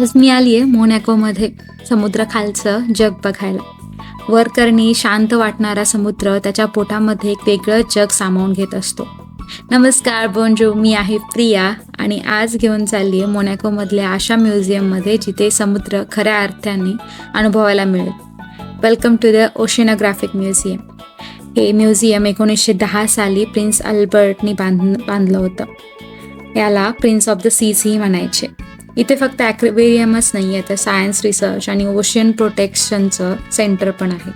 आज मी आली आहे मोनॅकोमध्ये समुद्रखालचं जग बघायला. वरकरणी शांत वाटणारा समुद्र त्याच्या पोटामध्ये एक वेगळं जग सामावून घेत असतो. नमस्कार बोंजो मी आहे प्रिया आणि आज घेऊन चालली आहे मोनॅकोमधल्या आशा म्युझियममध्ये जिथे समुद्र खऱ्या अर्थाने अनुभवायला मिळेल. Welcome to the oceanographic museum हे म्युझियम एकोणीसशे दहा साली प्रिन्स अल्बर्टनी बांध बांधलं होतं. याला प्रिन्स ऑफ द सीजही म्हणायचे. इथे फक्त ॲक्वेरियमच नाही आहे तर सायन्स रिसर्च आणि ओशियन प्रोटेक्शनचं सेंटर पण आहे.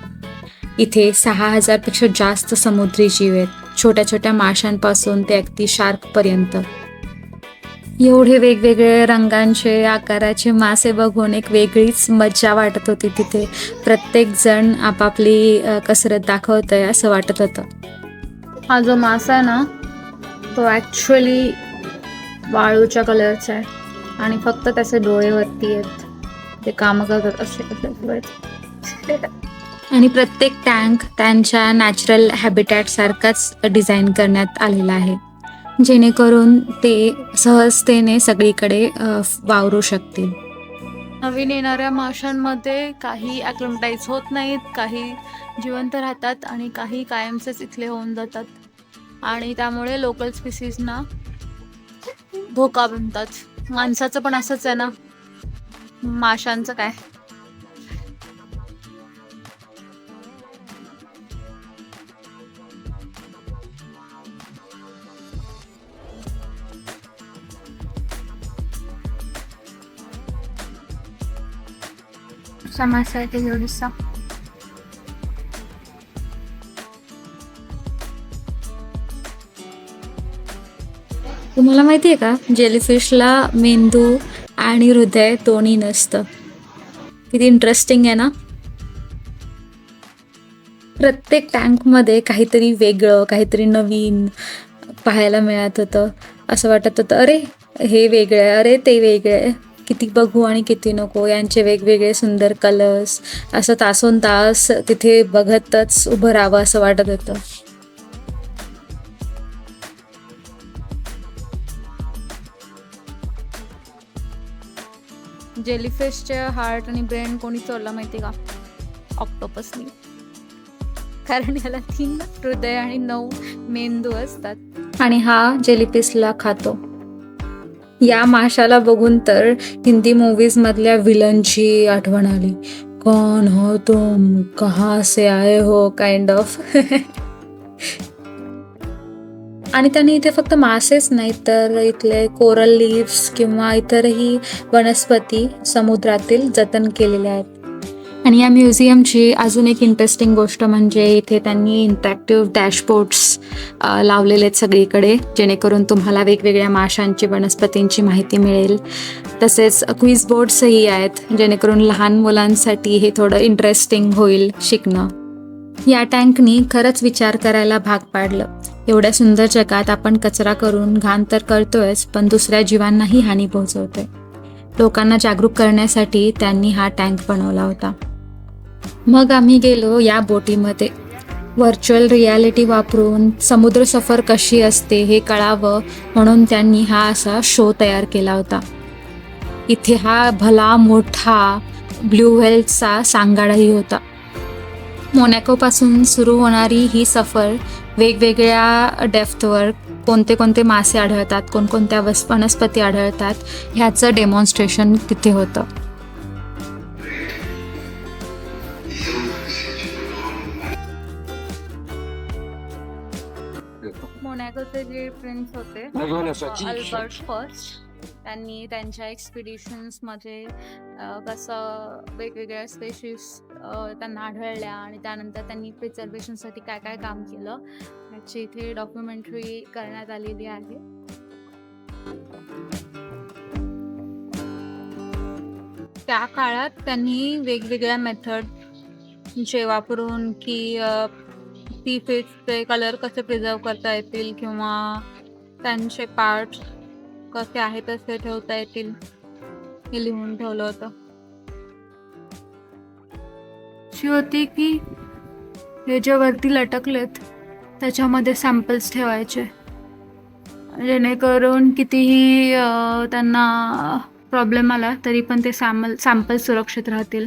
इथे सहा हजारपेक्षा जास्त समुद्री जीव आहेत. छोट्या छोट्या माशांपासून ते अगदी शार्कपर्यंत एवढे वेगवेगळे रंगांचे आकाराचे मासे बघून एक वेगळीच मज्जा वाटत होती तिथे. प्रत्येक जण आपापली कसरत कसरत आहे असं वाटत होतं. हा जो मासा आहे ना तो ऍक्च्युअली वाळूच्या कलरचा आहे. आणि फक्त त्याचे डोळे वरती आहेत. ते काम करतात असे आणि प्रत्येक टँक त्यांच्या नॅचरल हॅबिटॅट सारखाच डिझाईन करण्यात आलेला आहे. जेणेकरून ते सहजतेने सगळीकडे वावरू शकतील. नवीन येणाऱ्या माशांमध्ये काही ॲक्लमटाईज होत नाहीत काही जिवंत राहतात आणि काही कायमचेच इथले होऊन जातात. आणि त्यामुळे लोकल स्पिसीजना धोका बनतात. माणसाचं पण असंच आहे ना. माशांचं काय? समासा आहे तुम्हाला माहिती आहे का? जेलीफिशला मेंदू आणि हृदय दोन्ही नसतं. किती इंटरेस्टिंग आहे ना? प्रत्येक टँकमध्ये काहीतरी वेगळं काहीतरी नवीन पाहायला मिळत होतं. असं वाटत होतं अरे हे वेगळं आहे अरे ते वेगळं आहे. किती बघू आणि किती नको यांचे वेगवेगळे सुंदर कलर्स असं तासोन तास तिथे बघतच उभं राहावं असं वाटत होतं. जेलीफिशचे हार्ट आणि ब्रेन कोणी चोरला माहिती का? ऑक्टोपसनी. कारण याला तीन हृदय आणि नऊ मेंदू असतात. आणि हा जेलीफिशला खातो. या माशाला बघून तर हिंदी मूवीज मधल्या विलनची आठवण आली. कौन हो तुम? कहा से आए हो? काइंड ऑफ आणि त्यांनी इथे फक्त मासेच नाहीत तर इथले कोरल लीव्स किंवा इतरही वनस्पती समुद्रातील जतन केलेल्या आहेत. आणि या म्युझियमची अजून एक इंटरेस्टिंग गोष्ट म्हणजे इथे त्यांनी इंटरॅक्टिव्ह डॅशबोर्ड्स लावलेले आहेत सगळीकडे जेणेकरून तुम्हाला वेगवेगळ्या माशांची वनस्पतींची माहिती मिळेल. तसेच क्विज बोर्ड्सही आहेत जेणेकरून लहान मुलांसाठी हे थोडं इंटरेस्टिंग होईल शिकणं. या टँकनी खरंच विचार करायला भाग पाडलं. एवढ्या सुंदर जगात आपण कचरा करून घाण तर करतोयच पण दुसऱ्या जीवांनाही हानी पोहोचवतोय. लोकांना जागरूक करण्यासाठी त्यांनी हा टँक बनवला होता. मग आम्ही गेलो या बोटीमध्ये. व्हर्च्युअल रियालिटी वापरून समुद्र सफर कशी असते हे कळावं म्हणून त्यांनी हा असा शो तयार केला होता. इथे हा भला मोठा ब्ल्यू व्हेलचा सांगाडाही होता. मोनॅकोपासून सुरू होणारी ही सफर वेगवेगळ्या डेफ्थवर कोणते कोणते मासे आढळतात कोणकोणत्या वस वनस्पती आढळतात ह्याचं डेमॉन्स्ट्रेशन तिथे होतं मोनॅकोचे जे प्रिन्स होते. अल्बर्ट फर्स्ट त्यांनी त्यांच्या एक्सपिडिशन्समध्ये कसं वेगवेगळ्या स्पेशीज त्यांना आढळल्या आणि त्यानंतर त्यांनी प्रिझर्वेशनसाठी काय काय काम केलं याची इथे डॉक्युमेंटरी करण्यात आलेली आहे. त्या काळात त्यांनी वेगवेगळ्या मेथड जे वापरून की ती फिशचे कलर कसे प्रिझर्व करता येतील किंवा त्यांचे पार्ट कसे आहे तसे ठेवता येतील हे लिहून ठेवलं होतं. अशी होती की हे जे वरती लटकलेत त्याच्यामध्ये सॅम्पल्स ठेवायचे. जेणेकरून कितीही त्यांना प्रॉब्लेम आला तरी पण ते सॅमल सॅम्पल सुरक्षित राहतील.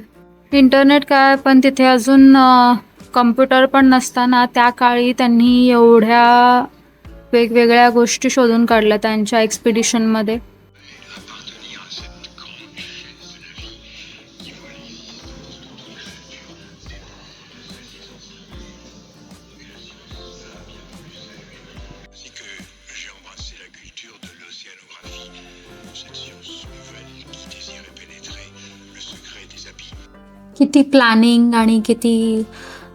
इंटरनेट काय पण तिथे अजून कम्प्युटर पण नसताना त्या काळी त्यांनी एवढ्या वेगवेगळ्या गोष्टी शोधून काढल्या त्यांच्या एक्सपिडिशनमध्ये. किती प्लॅनिंग आणि किती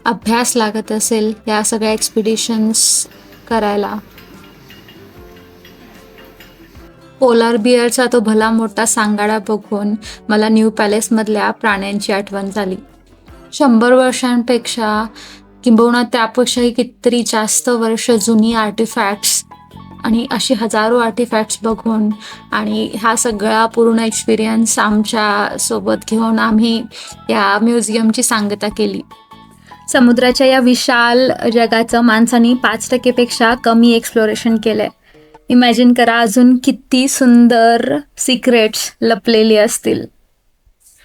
अभ्यास लागत असेल या सगळ्या एक्सपिडिशन्स करायला? पोलार बिअरचा तो भला मोठा सांगाडा बघून मला न्यू पॅलेसमधल्या प्राण्यांची आठवण झाली. शंभर वर्षांपेक्षा किंबहुना त्यापेक्षाही कितीतरी जास्त वर्ष जुनी आर्टिफॅक्ट्स आणि अशी हजारो आर्टिफॅक्ट्स बघून आणि हा सगळा पूर्ण एक्सपिरियन्स आमच्यासोबत घेऊन आम्ही या म्युझियमची सांगता केली. समुद्राच्या या विशाल जगाचं माणसांनी पाच टक्केपेक्षा कमी एक्सप्लोरेशन केलं आहे इमॅजिन करा अजून किती सुंदर सिक्रेट्स लपलेली असतील.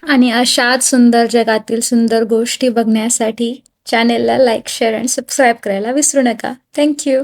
आणि अशाच सुंदर जगातील सुंदर गोष्टी बघण्यासाठी चॅनेलला लाईक शेअर अँड सबस्क्राईब करायला विसरू नका. थँक्यू